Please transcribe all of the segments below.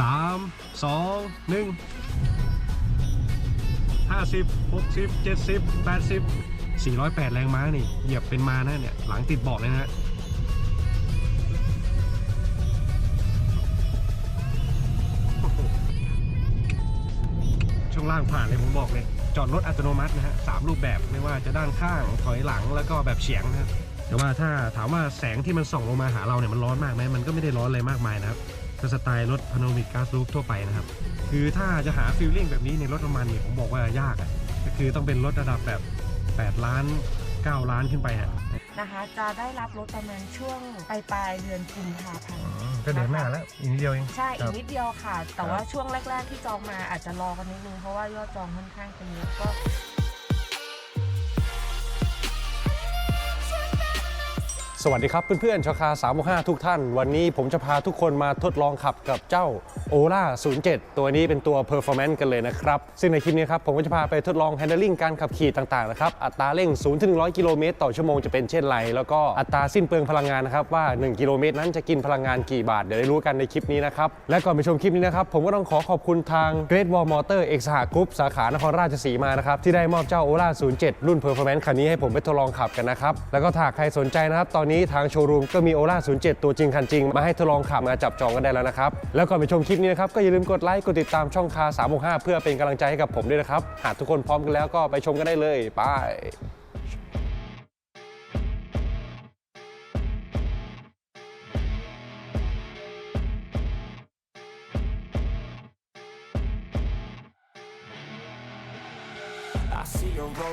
สามสองหนึ่งห้าสิบหกสิบเจ็ดสิบแปดสิบสี่ร้อยแปดแรงม้านี่ เหยียบเป็นมานะเนี่ย หลังติดเบาะเลยนะฮะช่วงล่างผ่านเลยผมบอกเลย จอดรถอัตโนมัตินะฮะสามรูปแบบไม่ว่าจะด้านข้างถอยหลังแล้วก็แบบเฉียงนะฮะแต่ว่าถ้าถามว่าแสงที่มันส่องลงมาหาเราเนี่ยมันร้อนมากไหมมันก็ไม่ได้ร้อนอะไรมากมายนะครับ ก็สไตล์รถพาโนมิกก๊าซรูฟทั่วไปนะครับ คือถ้าจะหาฟีลลิ่งแบบนี้ในรถน้ำมันเนี่ยผมบอกว่ายากอะก็คือต้องเป็นรถระดับแบบ 8 ล้าน 9 ล้านขึ้นไปอะนะคะ จะได้รับรถประมาณช่วงปลายปลายๆเดือนกุมภาพันธ์ก็เดือนหน้าแล้วอีกนิดเดียวเอง ใช่ครัอีบกนิดเดียวค่ะ แต่ว่าช่วงแรก ๆ ที่จองมาอาจจะรอกันนิดนึงเพราะว่ายอดจองค่อนข้างจะเยอะก็ สวัสดีครับเพื่อนๆชาวคา365 ทุกท่าน วันนี้ผมจะพาทุกคนมาทดลองขับกับเจ้า o l a 07 ตัวนี้เป็นตัว Performance กันเลยนะครับ ซึ่งในคลิปนี้ครับผมก็จะพาไปทดลอง handling การขับขี่ต่างๆนะครับ อัตราเร่ง0ถึง100 กิโลเมตรต่อชั่วโมงจะเป็นเช่นไร แล้วก็อัตราสิ้นเปลืองพลังงานนะครับ ว่า 1 กิโลเมตรนั้นจะกินพลังงานกี่บาท เดี๋ยวได้รู้กันในคลิปนี้นะครับ และก่อนไปชมคลิปนี้นะครับผมก็ต้องขอขอบคุณทาง Great Wall Motor เอกสหกรุ๊ปสาขานครราชสีมานะครับที่ได้มอบเจ้า o l a 07 รุ่น Performance คันนี้ให้ผมไปทดลองขับกันนะครับแล้วก็ถ้าใครสนใจนะครับตอนนี้ทางโชว์รูมก็มีโอล่า07 ตัวจริงคันจริง มาให้ทดลองขับมาจับจองกันได้แล้วนะครับ แล้วก่อนไปชมคลิปนี้นะครับ ก็อย่าลืมกดไลค์ กดติดตามช่องคา365เพื่อเป็นกำลังใจให้กับผมด้วยนะครับ หากทุกคนพร้อมกันแล้วก็ไปชมกันได้เลยไป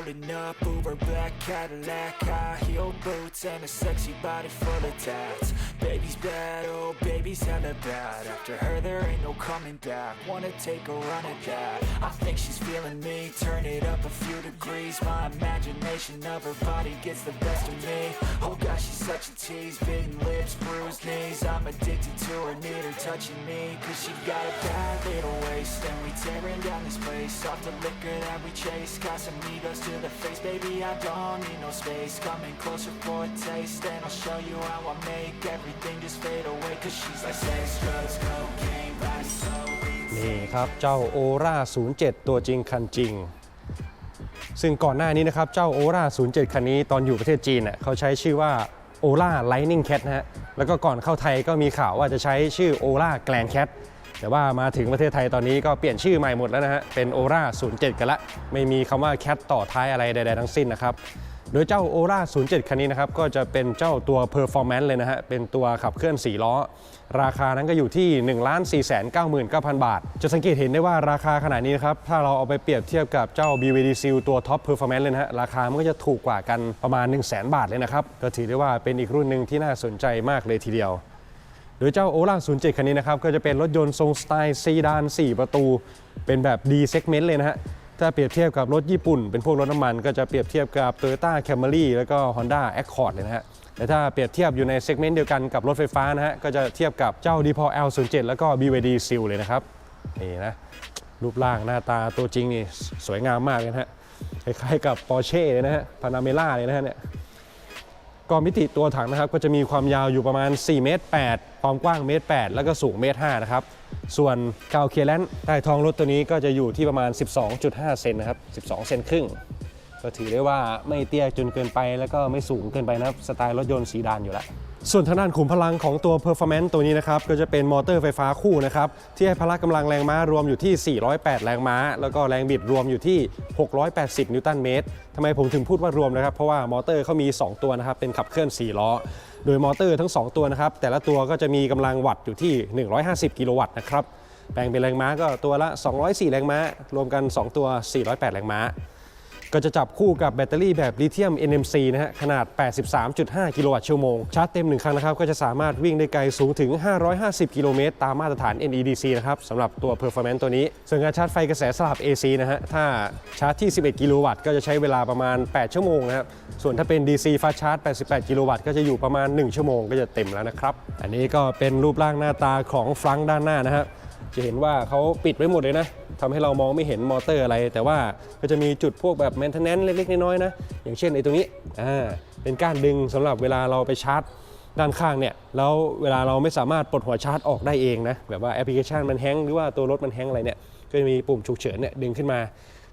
rolling up, Uber black Cadillac, high heel boots and a sexy body full of tats. Baby's bad, oh baby's hella bad. After her there ain't no coming back. Wanna take a run at that? I think she's feeling me. Turn it up a few degrees. My imagination of her body gets the best of me. Oh gosh, she's such a tease. Bitten lips, bruised knees. I'm addicted to her, need her touching me. Cause she got a bad little waist, and we tearing down this place. Off the liquor that we chase. Got some to the face, baby. I don't need no space. Coming closer for a taste, and I'll show you how I make everything just fade away. Cause she's like sex, drugs, cocaine, weak. นี่ครับเจ้า o r a 07 ตัวจริงคันจริง ซึ่งก่อนหน้านี้นะครับเจ้า o r a 07 คันนี้ตอนอยู่ประเทศจีนเน่ยเขาใช้ชื่อว่า o l a Lightning Cat นะฮะ แล้วก็ก่อนเข้าไทยก็มีข่าวว่าจะใช้ชื่อ o l a Grand Cat แต่ว่ามาถึงประเทศไทยตอนนี้ก็เปลี่ยนชื่อใหม่หมดแล้วนะฮะ เป็น o r a 07 กันละ ไม่มีคำว่า Cat ต่อท้ายอะไรใดๆทั้งสิ้นนะครับ โดยเจ้า o r a 07 คันนี้นะครับก็จะเป็นเจ้าตัว Performance เลยนะฮะ เป็นตัวขับเคลื่อน 4 ล้อ ราคานั้นก็อยู่ที่ 1 4 9 9 0 0 0 บาท จะสังเกตเห็นได้ว่าราคาขนาดนี้นะครับ ถ้าเราเอาไปเปรียบเทียบกับเจ้า BVD Seal ตัว Top Performance เลยนะฮะ ราคามันก็จะถูกกว่ากันประมาณ 1 0 0 0 0 0 บาทเลยนะครับ ก็ถือได้ว่าเป็นอีกรุ่นหนึ่งที่น่าสนใจมากเลยทีเดียวโดยเจ้า o l a 07 คันนี้นะครับก็จะเป็นรถยนต์ทรงสไตล์ซีดาน 4 ประตู เป็นแบบ D segment เลยนะฮะ ถ้าเปรียบเทียบกับรถญี่ปุ่น เป็นพวกรถน้ำมันก็จะเปรียบเทียบกับ Toyota Camry แล้วก็ Honda Accord เลยนะฮะแต่ถ้าเปรียบเทียบอยู่ในเซกเมนต์เดียวกันกับรถไฟฟ้านะฮะก็จะเทียบกับเจ้า d p o L07 แล้วก็ BYD Seal เลยนะครับนี่นะรูปร่างหน้าตาตัวจริงนี่สวยงามมากเลยนะฮะคล้ายๆกับ Porsche เลยนะฮะ Panamera เลยนะฮะเนี่ย ก็มิติตัวถังนะครับก็จะมีความยาวอยู่ประมาณ 4 เมตร 8 ความกว้างเมตร 8 แล้วก็สูงเมตร 5 นะครับ ส่วนกาวเคลียร์แลนซ์ใต้ท้องรถตัวนี้ก็จะอยู่ที่ประมาณ 12.5 เซนนะครับ 12 เซนครึ่ง ก็ถือได้ว่าไม่เตี้ยจนเกินไปแล้วก็ไม่สูงเกินไปนะครับ สไตล์รถยนต์สีดานอยู่แล้ว ส่วนทางด้านขุมพลังของตัว Performance ตัวนี้นะครับ ก็จะเป็นมอเตอร์ไฟฟ้าคู่นะครับ ที่ให้พละกำลังแรงม้ารวมอยู่ที่ 408 แรงม้า แล้วก็แรงบิดรวมอยู่ที่ 680 นิวตันเมตรทำไมผมถึงพูดว่ารวมนะครับ เพราะว่ามอเตอร์เขามี 2 ตัวนะครับ เป็นขับเคลื่อน 4 ล้อ โดยมอเตอร์ทั้ง 2 ตัวนะครับ แต่ละตัวก็จะมีกำลังวัตต์อยู่ที่ 150 กิโลวัตต์นะครับ แปลงเป็นแรงม้าก็ตัวละ 204 แรงม้า รวมกัน 2 ตัว 408 แรงม้า ก็จะจับคู่กับแบตเตอรี่แบบลิเธียม NMC นะฮะขนาด 83.5 กิโลวัตต์ชั่วโมง ชาร์จเต็ม 1 ครั้งนะครับ ก็จะสามารถวิ่งได้ไกลสูงถึง 550 กิโลเมตร ตามมาตรฐาน NEDC นะครับสำหรับตัว Performance ตัวนี้ ส่วนการชาร์จไฟกระแสสลับ AC นะฮะถ้าชาร์จที่ 11 กิโลวัตต์ก็จะใช้เวลาประมาณ 8 ชั่วโมงนะครับส่วนถ้าเป็น DC Fast Charge 88 กิโลวัตต์ก็จะอยู่ประมาณ 1 ชั่วโมงก็จะเต็มแล้วนะครับอันนี้ก็เป็นรูปร่างหน้าตาของฟรังด้านหน้านะฮะ จะเห็นว่าเขาปิดไว้หมดเลยนะทำให้เรามองไม่เห็นมอเตอร์อะไร แต่ว่าก็จะมีจุดพวกแบบ maintenance เล็กๆน้อยๆนะ อย่างเช่นไอ้ตรงนี้อ่าเป็นก้านดึงสำหรับเวลาเราไปชาร์จด้านข้างเนี่ยแล้วเวลาเราไม่สามารถปลดหัวชาร์จออกได้เองนะแบบว่าแอปพลิเคชันมันแฮงก์หรือว่าตัวรถมันแฮงก์อะไรเนี่ยก็จะมีปุ่มฉุกเฉินเนี่ยดึงขึ้นมา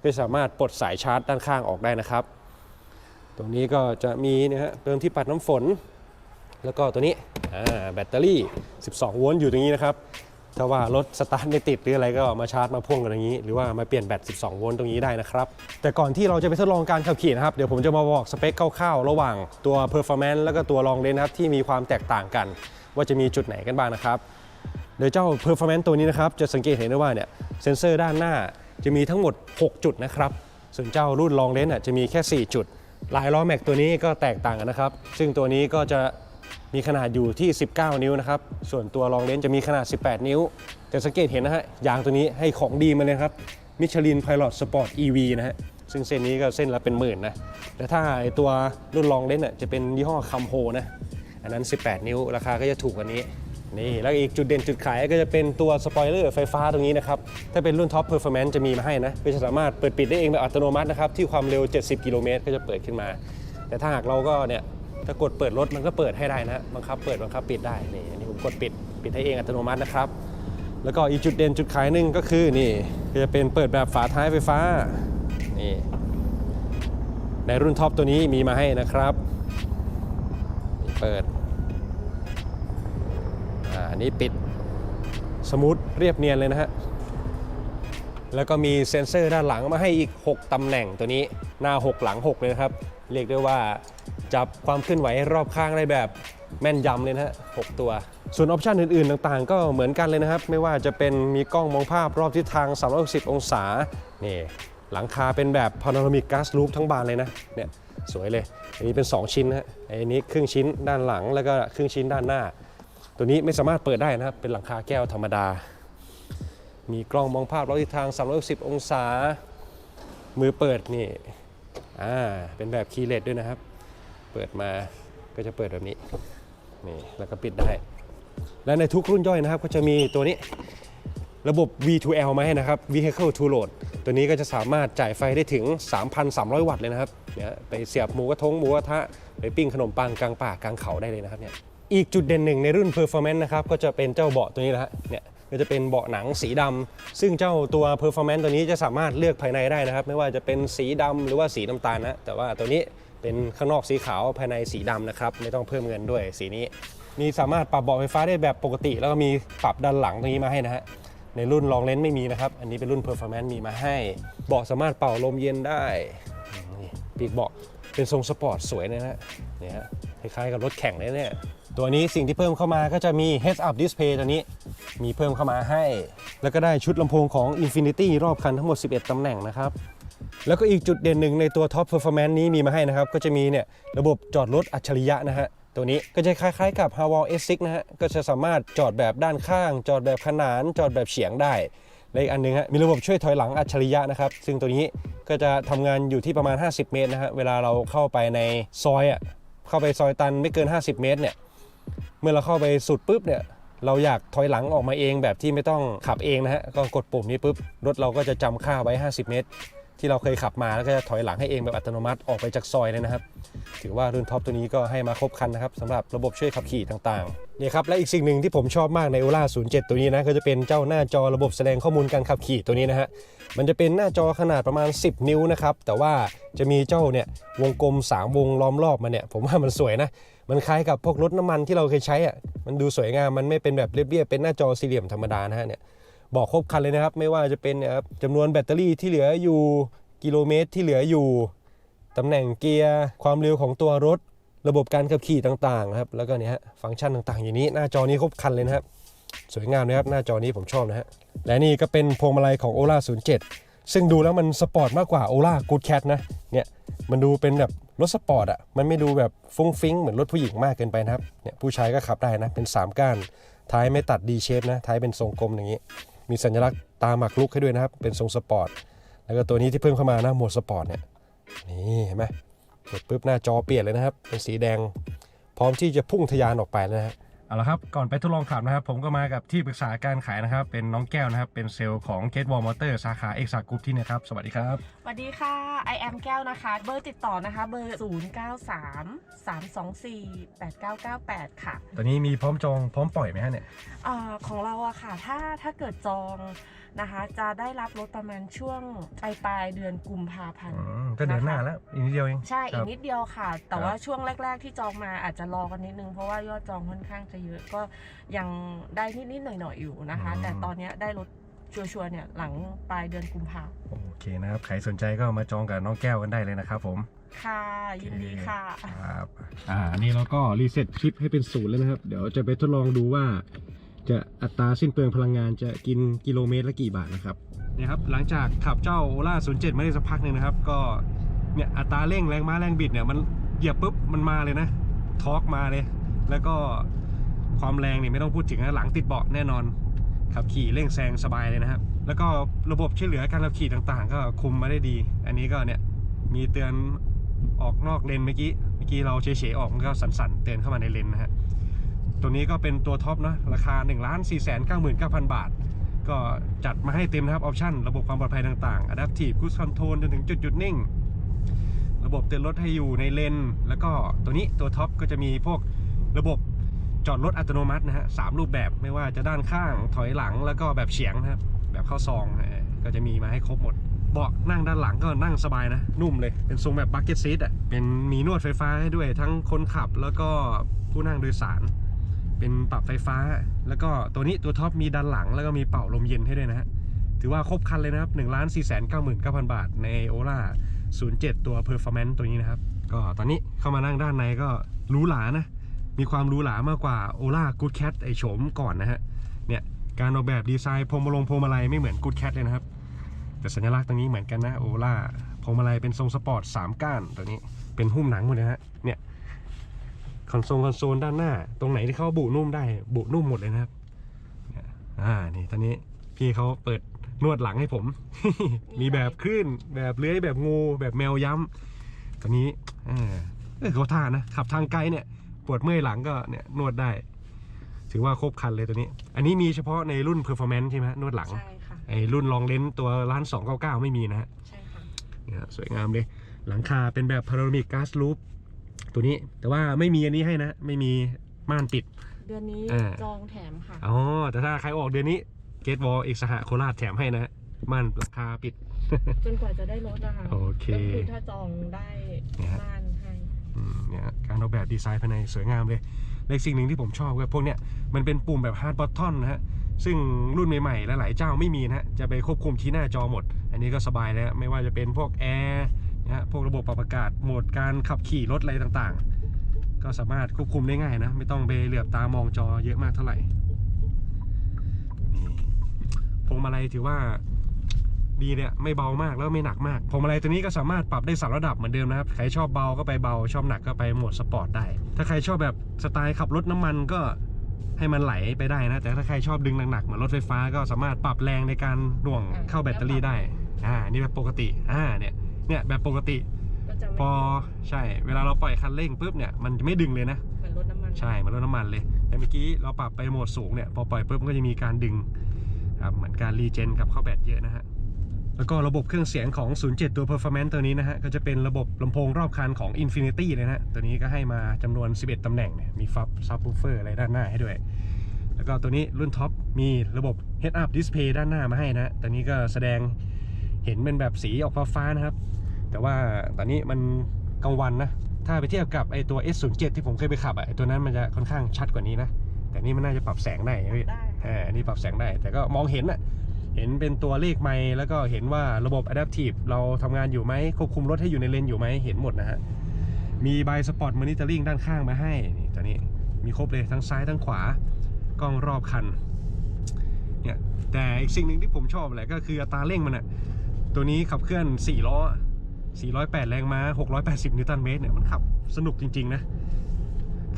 ก็สามารถปลดสายชาร์จด้านข้างออกได้นะครับ ตรงนี้ก็จะมีนะฮะเติมที่ปัดน้ำฝน แล้วก็ตัวนี้อ่าแบตเตอรี่ 12 โวลต์อยู่ตรงนี้นะครับ ถ้าว่ารถสตาร์ทไม่ติดหรืออะไรก็มาชาร์จมาพ่วงกันอย่างนี้ หรือว่ามาเปลี่ยนแบต 12 โวลต์ตรงนี้ได้นะครับ แต่ก่อนที่เราจะไปทดลองการขับขี่นะครับ เดี๋ยวผมจะมาบอกสเปคคร่าวๆ ระหว่างตัว performance แล้วก็ตัว long range นะครับที่มีความแตกต่างกัน ว่าจะมีจุดไหนกันบ้างนะครับโดยเจ้า performance ตัวนี้นะครับจะสังเกตเห็นได้ว่าเนี่ยเซนเซอร์ด้านหน้าจะมีทั้งหมด 6 จุดนะครับส่วนเจ้ารุ่น long range อะจะมีแค่ 4 จุดลายล้อแม็กตัวนี้ก็แตกต่างกันนะครับซึ่งตัวนี้ก็จะ มีขนาดอยู่ที่ 19 นิ้วนะครับ ส่วนตัว long range จะมีขนาด 18 นิ้ว แต่สังเกตเห็นนะฮะ ยางตัวนี้ให้ของดีมาเลยครับมิชลิน Pilot Sport EV นะฮะ ซึ่งเส้นนี้ก็เส้นละเป็นหมื่นนะ แต่ถ้าไอตัวรุ่น long range อะจะเป็นยี่ห้อคัมโฮนะ อันนั้น 18 นิ้ว ราคาก็จะถูกกว่านี้ นี่แล้วอีกจุดเด่นจุดขายก็จะเป็นตัวสปอยเลอร์ไฟฟ้าตรงนี้นะครับ ถ้าเป็นรุ่นท็อปเพอร์ฟอร์แมนซ์จะมีมาให้นะก็จะสามารถเปิดปิดได้เองแบบอัตโนมัตินะครับที่ความเร็ว 70 กิโลเมตรก็จะเปิดขึ้นมา แต่ถ้าหากเราก็เนี่ย ถ้ากดเปิดรถมันก็เปิดให้ได้นะบังคับเปิดบังคับปิดได้นี่อันนี้ผมกดปิดปิดให้เองอัตโนมัตินะครับ แล้วก็อีกจุดเด่นจุดขายหนึ่งก็คือนี่จะเป็นเปิดแบบฝาท้ายไฟฟ้านี่ในรุ่นท็อปตัวนี้มีมาให้นะครับเปิดอ่าอันนี้ปิดสมูทเรียบเนียนเลยนะฮะแล้วก็มีเซ็นเซอร์ด้านหลังมาให้อีก 6ตำแหน่งตัวนี้หน้า 6 หลัง 6 เลยนะครับ เรียกได้ว่า จับความเคลื่อนไหวรอบข้างได้แบบแม่นยำเลยนะฮะ 6 ตัว ส่วนออปชันอื่นๆ ต่างๆ ก็เหมือนกันเลยนะครับ ไม่ว่าจะเป็นมีกล้องมองภาพรอบทิศทาง 360 องศา นี่ หลังคาเป็นแบบพา n o รามิก a s ลูปทั้งบานเลยนะ เนี่ย สวยเลย อันนี้เป็น 2 ชิ้นนะฮะอันนี้ครึ่งชิ้นด้านหลังแล้วก็ครึ่งชิ้นด้านหน้า ตัวนี้ไม่สามารถเปิดได้นะครับ เป็นหลังคาแก้วธรรมดา มีกล้องมองภาพรอบทิศทาง 360 องศา มือเปิดนี่ อ่า เป็นแบบคีย์เลสด้วยนะครับ เปิดมาก็จะเปิดแบบนี้นี่แล้วก็ปิดได้ และในทุกรุ่นย่อยนะครับก็จะมีตัวนี้ระบบ V2L มาให้นะครับ Vehicle to Load ตัวนี้ก็จะสามารถจ่ายไฟได้ถึง 3,300 วัตต์เลยนะครับเนี่ยไปเสียบหมูกระทงหมูกระทะไปปิ้งขนมปังกลางป่ากลางเขาได้เลยนะครับเนี่ยอีกจุดเด่นหนึ่งในรุ่น Performance นะครับก็จะเป็นเจ้าเบาะตัวนี้นะฮะเนี่ยก็จะเป็นเบาะหนังสีดำซึ่งเจ้าตัว Performance ตัวนี้จะสามารถเลือกภายในได้นะครับ ไม่ว่าจะเป็นสีดำหรือว่าสีน้ำตาลนะแต่ว่าตัวนี้ เป็นข้างนอกสีขาวภายในสีดำนะครับไม่ต้องเพิ่มเงินด้วยสีนี้ มีสามารถปรับเบาะไฟฟ้าได้แบบปกติ แล้วก็มีปรับด้านหลังตรงนี้มาให้นะฮะในรุ่นลองเลนส์ไม่มีนะครับ อันนี้เป็นรุ่น Performance มีมาให้ เบาะสามารถเป่าลมเย็นได้นี่ปีกเบาะเป็นทรงสปอร์ตสวยนะฮะเนี่ยคล้ายๆกับรถแข่งเลยเนี่ยตัวนี้สิ่งที่เพิ่มเข้ามาก็จะมี Heads Up Display ตัวนี้มีเพิ่มเข้ามาให้ แล้วก็ได้ชุดลำโพงของ Infinity รอบคันทั้งหมด 11ตำแหน่งนะครับ แล้วก็อีกจุดเด่นหนึ่งในตัว Top Performance นี้มีมาให้นะครับ ก็จะมีเนี่ยระบบจอดรถอัจฉริยะนะฮะ ตัวนี้ก็จะคล้ายๆกับ h a w a l S6 นะฮะ ก็จะสามารถจอดแบบด้านข้าง จอดแบบขนาน จอดแบบเฉียงได้และอีกอันหนึงฮะมีระบบช่วยถอยหลังอัจฉริยะนะครับ ซึ่งตัวนี้ก็จะทำงานอยู่ที่ประมาณ 50 เมตรนะฮะ เวลาเราเข้าไปในซอยอะ เข้าไปซอยตันไม่เกิน 50 เมตรเนี่ย เมื่อเราเข้าไปสุดปุ๊บเนี่ยเราอยากถอยหลังออกมาเองแบบที่ไม่ต้องขับเองนะฮะ ก็กดปุ่มนี้ปุ๊บ รถเราก็จะจำค่าไว้ 50 เมตร ที่เราเคยขับมาแล้วก็จะถอยหลังให้เองแบบอัตโนมัติออกไปจากซอยเลยนะครับ ถือว่ารุ่นท็อปตัวนี้ก็ให้มาครบครันนะครับสำหรับระบบช่วยขับขี่ต่างๆนี่ครับและอีกสิ่งหนึ่งที่ผมชอบมากใน o l a 07 ตัวนี้นะก็จะเป็นเจ้าหน้าจอระบบแสดงข้อมูลการขับขี่ตัวนี้นะฮะมันจะเป็นหน้าจอขนาดประมาณ 10 นิ้วนะครับแต่ว่าจะมีเจ้าเนี่ยวงกลม 3 วงล้อมรอบมาเนี่ยผมว่ามันสวยนะมันคล้ายกับพวกรถน้ำมันที่เราเคยใช้อะมันดูสวยงามมันไม่เป็นแบบเรียบๆเป็นหน้าจอสี่เหลี่ยมธรรมดานะฮะเนี่ย บอกครบครันเลยนะครับ ไม่ว่าจะเป็นเนี่ยครับจำนวนแบตเตอรี่ที่เหลืออยู่กิโลเมตรที่เหลืออยู่ตำแหน่งเกียร์ความเร็วของตัวรถ ระบบการขับขี่ต่างๆนะครับแล้วก็เนี่ยฮะฟังก์ชันต่างๆ อย่างนี้หน้าจอนี้ครบครันเลยนะครับสวยงามนะครับหน้าจอนี้ผมชอบนะฮะและนี่ก็เป็นพวงมาลัยของ Ola 07 ซึ่งดูแล้วมันสปอร์ตมากกว่า Ola Good Cat นะเนี่ยมันดูเป็นแบบรถสปอร์ตอะมันไม่ดูแบบฟุ้งฟิ้งเหมือนรถผู้หญิงมากเกินไปนะครับเนี่ยผู้ชายก็ขับได้นะเป็น 3 ก้านท้ายไม่ตัด D shape นะท้ายเป็นทรงกลมอย่างนี้ มีสัญลักษณ์ตาหมักลุกให้ด้วยนะครับ เป็นทรงสปอร์ต แล้วก็ตัวนี้ที่เพิ่มเข้ามานะโหมดสปอร์ตเนี่ย นี่เห็นไหมกดปุ๊บหน้าจอเปลี่ยนเลยนะครับ เป็นสีแดง พร้อมที่จะพุ่งทะยานออกไปแล้วนะฮะ เอาละครับก่อนไปทดลองขับนะครับ ผมก็มากับที่ปรึกษาการขายนะครับ เป็นน้องแก้วนะครับ เป็นเซลล์ของ g a t w a l l Motor สาขาเอกซากรุ๊ปที่เนี่ยครับ สวัสดีครับ สวัสดีค่ะ I am แก้วนะคะ เบอร์ติดต่อนะคะ เบอร์ 0 9 3 3 2 4 8 9 9 8 ค่ะ ตอนนี้มีพร้อมจองพร้อมปล่อยไหมฮะเนี่ยอาของเราอะค่ะ ถ้าถ้าเกิดจองนะคะ จะได้รับรถประมาณช่วงปลายปลายๆเดือนกุมภาพันอืธ์มก็เดือนหน้าแล้วอีกนิดเดียวเอง ใช่คอีรักบนิดเดียวค่ะ แต่ครับว่าช่วงแรก ๆ ที่จองมาอาจจะรอกันนิดนึง เพราะว่ายอดจองค่อนข้างจะเยอะก็ยังได้นิดๆหน่อยๆอยู่นะคะแต่ตอนเนี้ยได้รถชัวร์ๆเนี่ยหลังปลายเดือนกุมภาโอเคนะครับ ใครสนใจก็มาจองกับน้องแก้วกันได้เลยนะครับผม ค่ะ ยินดีค่ะ ครับ อ่าอันนี้เราก็รีเซ็ตชิปให้เป็นศูนย์แล้วนะครับ เดี๋ยวจะไปทดลองดูว่า จะอัตราสิ้นเปลืองพลังงานจะกินกิโลเมตรละกี่บาทนะครับเนี่ยครับหลังจากขับเจ้าโอล่า07มาได้สักพักหนึ่งนะครับ ก็เนี่ยอัตราเร่งแรงม้าแรงบิดเนี่ยมันเหยียบปุ๊บมันมาเลยนะทอร์กมาเลย แล้วก็ความแรงเนี่ยไม่ต้องพูดถึงนะหลังติดเบาะแน่นอนขับขี่เร่งแซงสบายเลยนะครับ แล้วก็ระบบช่วยเหลือการขับขี่ต่างๆ ก็คุมมาได้ดี อันนี้ก็เนี่ยมีเตือนออกนอกเลนเมื่อกี้ เมื่อกี้เราเฉยๆออกมันก็สั่นๆ เตือนเข้ามาในเลนนะฮะ ตัวนี้ก็เป็นตัวท็อปนะราคา 1 4 9 9 9 0 0 บาท ก็จัดมาให้เต็มนะครับออปชั่นระบบความปลอดภัยต่างๆ Adaptive Cruise Control จนถึงจุดหยุดนิ่ง ระบบเตือนรถให้อยู่ในเลน แล้วก็ตัวนี้ตัวท็อปก็จะมีพวกระบบจอดรถอัตโนมัตินะฮะสามรูปแบบไม่ว่าจะด้านข้างถอยหลังแล้วก็แบบเฉียงนะครับแบบเข้าซองก็จะมีมาให้ครบหมด เบาะนั่งด้านหลังก็นั่งสบายนะ นุ่มเลยเป็นทรงแบบบักเก็ตซีทอะเป็นมีนวดไฟฟ้าให้ด้วยทั้งคนขับแล้วก็ผู้นั่งโดยสาร เป็นปรับไฟฟ้า แล้วก็ตัวนี้ตัวท็อปมีด้านหลังแล้วก็มีเป่าลมเย็นให้ด้วยนะฮะ ถือว่าครบคันเลยนะครับ1 4 9 9 9 0 0บาทใน o l a 07ตัว Performance ตัวนี้นะครับ ก็ตอนนี้เข้ามานั่งด้านในก็หรูหรานะ มีความหรูหรามากกว่า o l a Good Cat ไอโฉมก่อนนะฮะ เนี่ยการออกแบบดีไซน์พวงมลงพวงมาลัยไม่เหมือน Good Cat เลยนะครับ แต่สัญลักษณ์ตรงนี้เหมือนกันนะโอล่าพวงมาลัยเป็นทรงสปอร์ต3ก้านตัวนี้เป็นหุ้มหนังหมดเลยฮะเนี่ย คอนโซลคอนโซลด้านหน้า ตรงไหนที่เขาบุนุ่มได้บุนุ่มหมดเลยนะครับเนี่ยอ่านี่ตอนนี้พี่เขาเปิดนวดหลังให้ผม มีแบบคลื่นแบบเลื้อยแบบงูแบบแมวย้ำตัวนี้อ่าเออเขาท่านะขับทางไกลเนี่ยปวดเมื่อยหลังก็เนี่ยนวดได้ ถือว่าครบครันเลยตัวนี้ อันนี้มีเฉพาะในรุ่น performance ใช่ไหมฮะนวดหลังใช่ค่ะไอ้รุ่นลองเลนส์ตัวร้าน299 ไม่มีนะฮะใช่ค่ะเนี่ยฮะสวยงามเลย หลังคาเป็นแบบพารา m มิก g ๊าซลูป ตัวนี้แต่ว่าไม่มีอันนี้ให้นะ ไม่มีม่านปิด เดือนนี้อ่า จองแถมค่ะ อ๋อแต่ถ้าใครออกเดือนนี้เกตวอลเอกสหโคราชแถมให้นะฮะม่านหลังคาปิด จนกว่าจะได้รถนะคะโอเคก็คือถ้าจองได้เนี่ยฮะ บ้านให้อืมเนี่ยการออกแบบดีไซน์ภายในสวยงามเลย และอีกสิ่งหนึ่งที่ผมชอบก็พวกเนี้ยมันเป็นปุ่มแบบฮาร์ดบอททอนนะฮะ ซึ่งรุ่นใหม่ๆ หลายๆเจ้าไม่มีนะฮะ จะไปควบคุมที่หน้าจอหมด อันนี้ก็สบายแล้วไม่ว่าจะเป็นพวกแอร์ นะฮะพวกระบบปรับอากาศโหมดการขับขี่รถอะไรต่างๆ ก็สามารถควบคุมได้ง่ายนะ ไม่ต้องไปเหลือบตามองจอเยอะมากเท่าไหร่นี่พวงมาลัยถือว่าดีเนี่ยไม่เบามากแล้วไม่หนักมากพวงมาลัยตัวนี้ก็สามารถปรับได้สามระดับเหมือนเดิมนะครับใครชอบเบาก็ไปเบาชอบหนักก็ไปโหมดสปอร์ตได้ ถ้าใครชอบแบบสไตล์ขับรถน้ำมันก็ให้มันไหลไปได้นะ แต่ถ้าใครชอบดึงหนักๆเหมือนรถไฟฟ้าก็สามารถปรับแรงในการหน่วงเข้าแบตเตอรี่ได้อ่านี่แบบปกติอ่าเนี่ย เนี่ยแบบปกติ ก็จะไม่พอใช่เวลาเราปล่อยคันเร่งปุ๊บเนี่ยมันจะไม่ดึงเลยนะ เหมือนรถน้ำมันใช่เหมันรถน้ำมันเลย แต่เมื่อกี้เราปรับไปโหมดสูงเนี่ย พอปล่อยปุ๊บมันก็จะมีการดึงครับเหมือนการรีเจนกับเข้าแบตเยอะนะฮะ แล้วก็ระบบเครื่องเสียงของ 07 ตัว Performance ตัวนี้นะฮะ ก็จะเป็นระบบลำโพงรอบคันของ Infinity เลยนะฮะ ตัวนี้ก็ให้มาจำนวน 11 ตำแหน่งเนี่ยมีฟับซับ w ูเฟอร์อะไรด้านหน้าให้ด้วย แล้วก็ตัวนี้รุ่นท็อปมีระบบ Head Up Display ด้านหน้ามาให้นะฮะตัวนี้ก็แสดงเห็นเป็นแบบสีออกฟ้าๆนะครับ แต่ว่าตอนนี้มันกลางวันนะ ถ้าไปเทียบกับไอตัว S07 ที่ผมเคยไปขับอะไอตัวนั้นมันจะค่อนข้างชัดกว่านี้นะ แต่นี่มันน่าจะปรับแสงได้นะพี่ได้อ่าอันนี้ปรับแสงได้ แต่ก็มองเห็นอะเห็นเป็นตัวเลขไมล์แล้วก็เห็นว่าระบบ Adaptive เราทำงานอยู่ไหมควบคุมรถให้อยู่ในเลนอยู่ไหมเห็นหมดนะฮะ มีใบสปอร์ตมอนิเตอร์ลิงด้านข้างมาให้ นี่ตัวนี้มีครบเลยทั้งซ้ายทั้งขวากล้องรอบคันเนี่ยแต่อีกสิ่งหนึ่งที่ผมชอบแหละก็คืออัตราเร่งมันอะตัวนี้ขับเคลื่อน 4 ล้อ 408 แรงม้า 680 นิวตันเมตรเนี่ยมันขับสนุกจริง ๆ นะ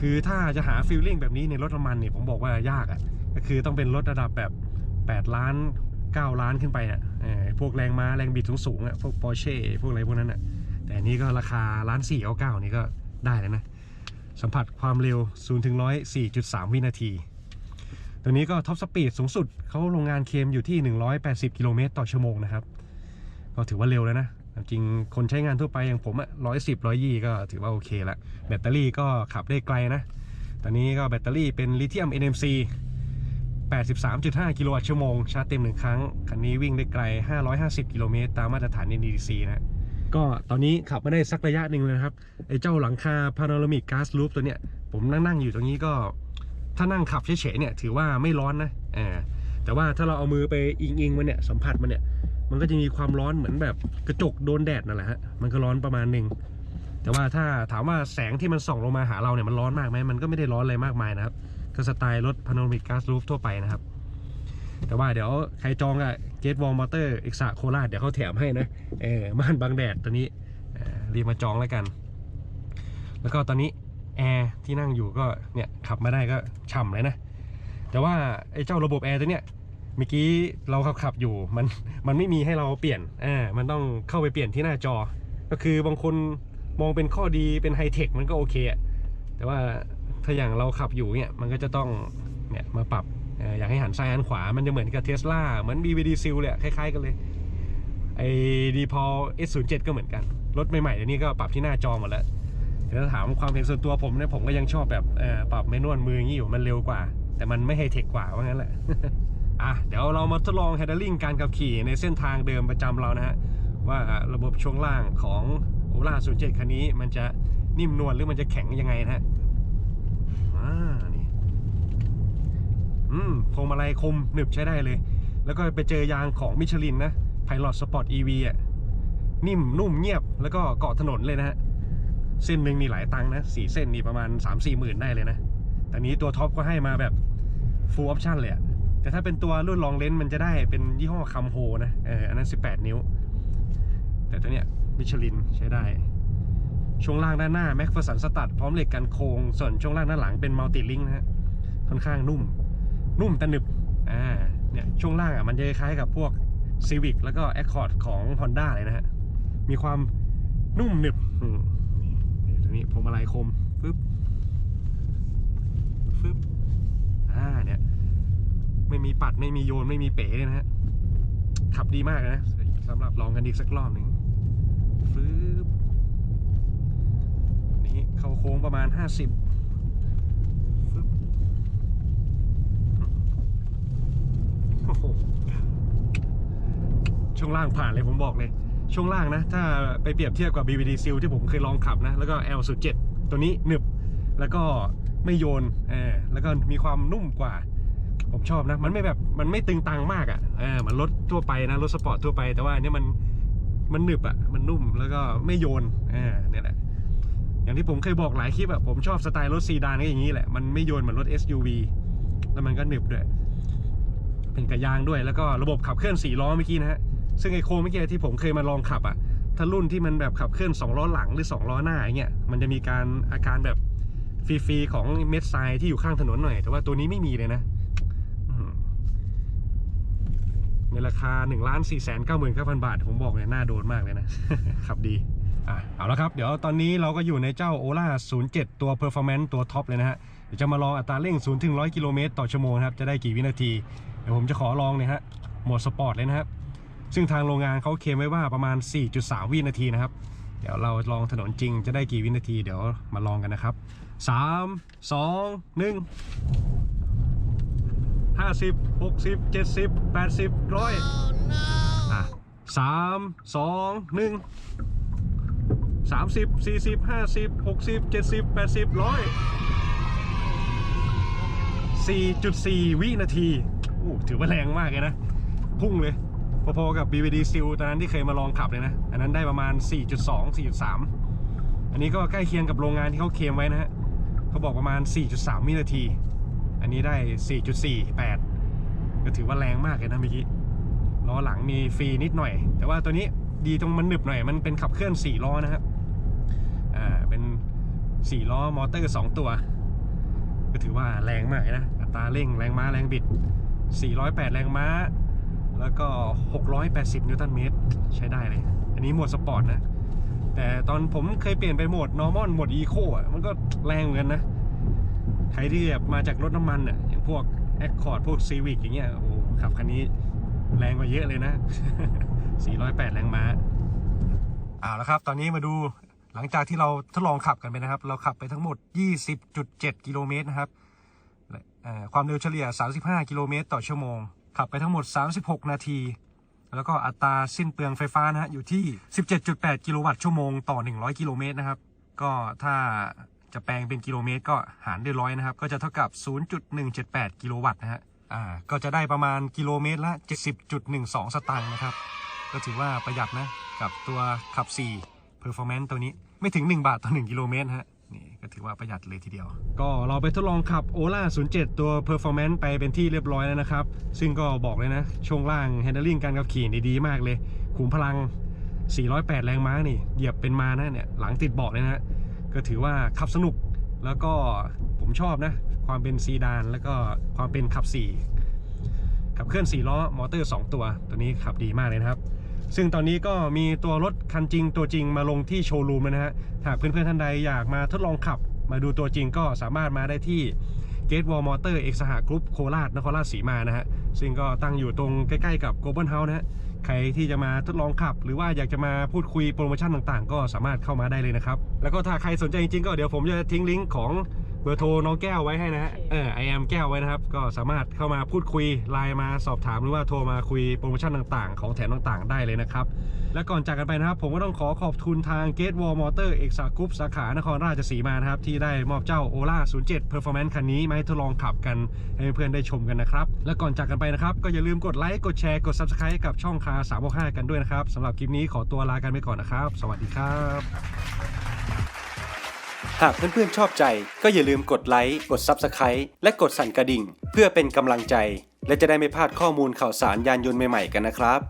คือถ้าจะหาฟีลลิ่งแบบนี้ในรถน้ำมันเนี่ยผมบอกว่ายากอะ่ะก็คือต้องเป็นรถระดับแบบ 8 ล้าน 9 ล้านขึ้นไปอะเอพวกแรงม้าแรงบิดสูงๆอะพวก Porsche พวกอะไรพวกนั้นอะแต่อันนี้ก็ราคาล้านสี่เก้าเก้านี่ก็ได้แล้วนะ สัมผัสความเร็ว0ถึง100 4.3 วินาที ตัวนี้ก็ท็อปสปีดสูงสุดเขาโรงงานเคมอยู่ที่ 180 กิโลเมตรต่อชั่วโมงนะครับ ก็ถือว่าเร็วแล้วนะ จริงคนใช้งานทั่วไปอย่างผมอะ110 120ก็ถือว่าโอเคละแบตเตอรี่ก็ขับได้ไกลนะ ตอนนี้ก็แบตเตอรี่เป็นลิเธียม NMC 83.5 กิโลวัตต์ชั่วโมง ชาร์จเต็มหนึ่งครั้ง คันนี้วิ่งได้ไกล 550 กิโลเมตรตามมาตรฐาน NEDC นะก็ตอนนี้ขับมาได้สักระยะหนึ่งเลยนะครับ ไอ้เจ้าหลังคาพา n o รามิกก๊าซลูปตัวเนี้ย ผมนั่งนั่งๆอยู่ตรงนี้ก็ ถ้านั่งขับเฉยๆเนี่ยถือว่าไม่ร้อนนะแต่ว่าถ้าเราเอามือไปอิงๆมันเนี่ยสัมผัสมันเนี่ย มันก็จะมีความร้อนเหมือนแบบกระจกโดนแดดนั่นแหละฮะมันก็ร้อนประมาณหนึ่งแต่ว่าถ้าถามว่าแสงที่มันส่องลงมาหาเราเนี่ยมันร้อนมากไหมมันก็ไม่ได้ร้อนอะไรมากมายนะครับก็สไตล์รถพา n o รามิกกาซลูปทั่วไปนะครับ แต่ว่าเดี๋ยวใครจองอะเกตวอลมอเตอร์เอกซาโคราชเดี๋ยวเขาแถมให้นะเออม่านบังแดดตัวนี้เอ่อรีบมาจองแล้วกัน แล้วก็ตอนนี้แอร์ที่นั่งอยู่ก็เนี่ยขับมาได้ก็ฉ่ำเลยนะแต่ว่าไอ้เจ้าระบบแอร์ตัวเนี้ย เมื่อกี้เราขับขับอยู่มันมันไม่มีให้เราเปลี่ยนอ่ามันต้องเข้าไปเปลี่ยนที่หน้าจอ ก็คือบางคนมองเป็นข้อดีเป็นไฮเทคมันก็โอเคอะแต่ว่าถ้าอย่างเราขับอยู่เนี่ยมันก็จะต้องเนี่ยมาปรับออยากให้หันซ้ายหันขวา มันจะเหมือนกับเทสลาเหมือน BVD s e a l เลยคล้ายๆกันเลยไอ้ดีพอ S07 ก็เหมือนกัน รถใหม่ๆเดี๋ยวนี้ก็ปรับที่หน้าจอหมดแล้วแต่ถ้าถามความเห็นส่วนตัวผมเนี่ยผมก็ยังชอบแบบปรับเมนวลมืออย่างนี้อยู่มันเร็วกว่า แต่มันไม่ไฮเทคกว่าว่างั้นแหละ อะเดี๋ยวเรามาทดลอง handling การขับขี่ในเส้นทางเดิมประจำเรานะฮะว่าระบบช่วงล่างของโอล่า07คันนี้มันจะนิ่มนวลหรือมันจะแข็งยังไงนะฮะอ่านี่อืมพวงมาลัยคมหนึบใช้ได้เลย แล้วก็ไปเจอยางของมิชลินนะ Pilot Sport EV อะนิ่มนุ่มเงียบแล้วก็เกาะถนนเลยนะฮะเส้นหนึ่งนี่หลายตังค์นะสี่เส้นนี่ประมาณ3 4หมื่นได้เลยนะแต่นี้ตัวท็อปก็ให้มาแบบ full option เลยอะ แต่ถ้าเป็นตัวรุ่นลองเลนส์มันจะได้เป็นยี่ห้อคัมโฮนะเอออันนั้น 18 นิ้ว แต่ตัวเนี้ยมิชลินใช้ได้ ช่วงล่างด้านหน้าแม็กเฟอร์สันสตัดพร้อมเหล็กกันโครงส่วนช่วงล่างด้านหลังเป็นมัลติลิงนะฮะค่อนข้างนุ่ม นุ่มแต่หนึบอ่าเนี่ยช่วงล่างอะมันจะคล้ายกับพวก Civic แล้วก็ Accord ของ Honda เลยนะฮะ มีความนุ่มหนึบอืมนี่ตัวนี้พวงมาลัยคมฟึบฟึบอ่า เนี่ย ไม่มีปัดไม่มีโยนไม่มีเป๋เลยนะฮะขับดีมากนะสำหรับลองกันอีกสักรอบหนึ่งฟึบนี่เข้าโค้งประมาณ 50ฟึบช่วงล่างผ่านเลยผมบอกเลย ช่วงล่างนะ ถ้าไปเปรียบเทียบกับ BVD Seal ที่ผมเคยลองขับนะ แล้วก็ L07 ตัวนี้หนึบ แล้วก็ไม่โยนเออแล้วก็มีความนุ่มกว่า ผมชอบนะ มันไม่แบบมันไม่ตึงตังมากอะ่ะเออมันรถทั่วไปนะรถสปอร์ตทั่วไปแต่ว่าเนี้ยมันมันหนึบอะ่ะมันนุ่มแล้วก็ไม่โยนเออเนี่ยแหละอย่างที่ผมเคยบอกหลายคลิปอะผมชอบสไตล์รถซีดานก็อย่างนี้แหละ มันไม่โยนเหมือนรถ SUV แล้วมันก็หนึบด้วย เป็นกระยางด้วยแล้วก็ระบบขับเคลื่อน4ล้อเมื่อกี้นะฮะ ซึ่งไอโคเมื่อกี้ที่ผมเคยมาลองขับอะถ้ารุ่นที่มันแบบขับเคลื่อน2ล้อหลังหรือ2ล้อหน้าอย่างเงี้ย มันจะมีการอาการแบบฟรีๆของเม็ดทรายที่อยู่ข้างถนนหน่อย แต่ว่าตัวนี้ไม่มีเลยนะ อืม ในราคา1นึ่งล้านสี่แสนเก้าหมื่นเก้าพันบาท ผมบอกเลยน่าโดนมากเลยนะ ขับดีอะเอาละครับ เดี๋ยวตอนนี้เราก็อยู่ในเจ้า Ola 07 ตัว Performance ตัวท็อปเลยนะฮะ เดี๋ยวจะมาลองอัตราเร่ง 0 ถึง 100 กิโลเมตรต่อชั่วโมงครับ จะได้กี่วินาที เดี๋ยวผมจะขอลองเนี่ยฮะ โหมดสปอร์ตเลยนะครับ ซึ่งทางโรงงานเขาเคลมไว้ว่าประมาณ 4.3 วินาทีนะครับ เดี๋ยวเราลองถนนจริงจะได้กี่วินาที เดี๋ยวมาลองกันนะครับ 3 2 1 ห้าสิบหกสิบเจ็ดสิบแปดสิบร้อยอะสามสองหนึ่งสามสิบสี่สิบห้าสิบหกสิบเจ็ดสิบแปดสิบร้อยสี่จุดสี่วินาทีโอ้ถือว่าแรงมากเลยนะ พุ่งเลย พอๆกับ BVD Seal ตอนนั้นที่เคยมาลองขับเลยนะ อันนั้นได้ประมาณ 4.2 4.3 อันนี้ก็ใกล้เคียงกับโรงงานที่เขาเคลมไว้นะฮะเขาบอกประมาณ 4.3 วินาที อันนี้ได้ 4.48 ก็ถือว่าแรงมากเลยนะเมื่อกี้ล้อหลังมีฟรีนิดหน่อย แต่ว่าตัวนี้ดีตรงมันหนึบหน่อย มันเป็นขับเคลื่อน 4 ล้อนะครับอ่าเป็น 4 ล้อมอเตอร์ 2 ตัว ก็ถือว่าแรงมากเลยนะอัตราเร่งแรงม้าแรงบิด 408 แรงม้า แล้วก็ 680 นิวตันเมตร ใช้ได้เลย อันนี้โหมดสปอร์ตนะแต่ตอนผมเคยเปลี่ยนไปโหมด normal โหมด eco อะมันก็แรงเหมือนกันนะ ใครที่แบบมาจากรถน้ำมันอะอย่างพวก Accord พวก Civic อย่างเงี้ยโอ้โหขับคันนี้แรงกว่าเยอะเลยนะ 408 แรงม้าเอาละครับ ตอนนี้มาดูหลังจากที่เราทดลองขับกันไปนะครับ เราขับไปทั้งหมด 20.7 กิโลเมตรนะครับความเร็วเฉลี่ย 35 กิโลเมตรต่อชั่วโมง ขับไปทั้งหมด 36 นาที แล้วก็อัตราสิ้นเปลืองไฟฟ้านะฮะอยู่ที่ 17.8 กิโลวัตต์ชั่วโมงต่อ 100 กิโลเมตรนะครับ ก็ถ้า จะแปลงเป็นกิโลเมตรก็หารด้วยร้อยนะครับ ก็จะเท่ากับ 0.178 กิโลวัตต์นะฮะ อ่า ก็จะได้ประมาณกิโลเมตรละ 70.12 สตางค์นะครับ ก็ถือว่าประหยัดนะ กับตัวขับ4 Performance ตัวนี้ไม่ถึง 1 บาทต่อ 1 กิโลเมตรฮะนี่ก็ถือว่าประหยัดเลยทีเดียว ก็เราไปทดลองขับ Ola 07 ตัว Performance ไปเป็นที่เรียบร้อยแล้วนะครับ ซึ่งก็บอกเลยนะ ช่วงล่าง Handling การขับขี่ดีมากเลย ขุมพลัง 408 แรงม้านี่ เหยียบเป็นมานะเนี่ย หลังติดเบาะเลยนะ ก็ถือว่าขับสนุกแล้วก็ผมชอบนะ ความเป็นซีดานแล้วก็ความเป็นขับ4ขับเคลื่อน4ล้อมอเตอร์ 2 ตัว ตัวนี้ขับดีมากเลยนะครับ ซึ่งตอนนี้ก็มีตัวรถคันจริงตัวจริงมาลงที่โชว์รูมแล้วนะฮะหากเพื่อนๆท่านใดอยากมาทดลองขับ มาดูตัวจริงก็สามารถมาได้ที่ Gate Wall Motor เอกสหกรุ๊ปโคราชนครราชสีมานะฮะซึ่งก็ตั้งอยู่ตรงใกล้ๆกับ Global House นะฮะ ใครที่จะมาทดลองขับ หรือว่าอยากจะมาพูดคุยโปรโมชั่นต่างๆ ก็สามารถเข้ามาได้เลยนะครับ แล้วก็ถ้าใครสนใจจริงๆก็เดี๋ยวผมจะทิ้งลิงก์ของ เบอร์โทรน้องแก้วไว้ให้นะฮะ เออไอแอมแก้วไว้นะครับ ก็สามารถเข้ามาพูดคุยไลน์มาสอบถามหรือว่าโทรมาคุยโปรโมชั่นต่างๆ ของแถมต่างๆ ได้เลยนะครับ และก่อนจากกันไปนะครับ ผมก็ต้องขอขอบคุณทาง Gate Wall Motor เอกสากรุ๊ปสาขานครราชสีมานะครับ ที่ได้มอบเจ้า Ola 07 Performance คันนี้มาให้ทดลองขับกันให้เพื่อนๆได้ชมกันนะครับ และก่อนจากกันไปนะครับ ก็อย่าลืมกดไลค์กดแชร์กด Subscribe กับช่องคา365กันด้วยนะครับสำหรับคลิปนี้ขอตัวลากันไปก่อนนะครับ สวัสดีครับ หากเพื่อนๆชอบใจก็อย่าลืมกดไลค์ กด Subscribe และกดสั่นกระดิ่ง เพื่อเป็นกำลังใจ และจะได้ไม่พลาดข้อมูลข่าวสารยานยนต์ใหม่ๆกันนะครับ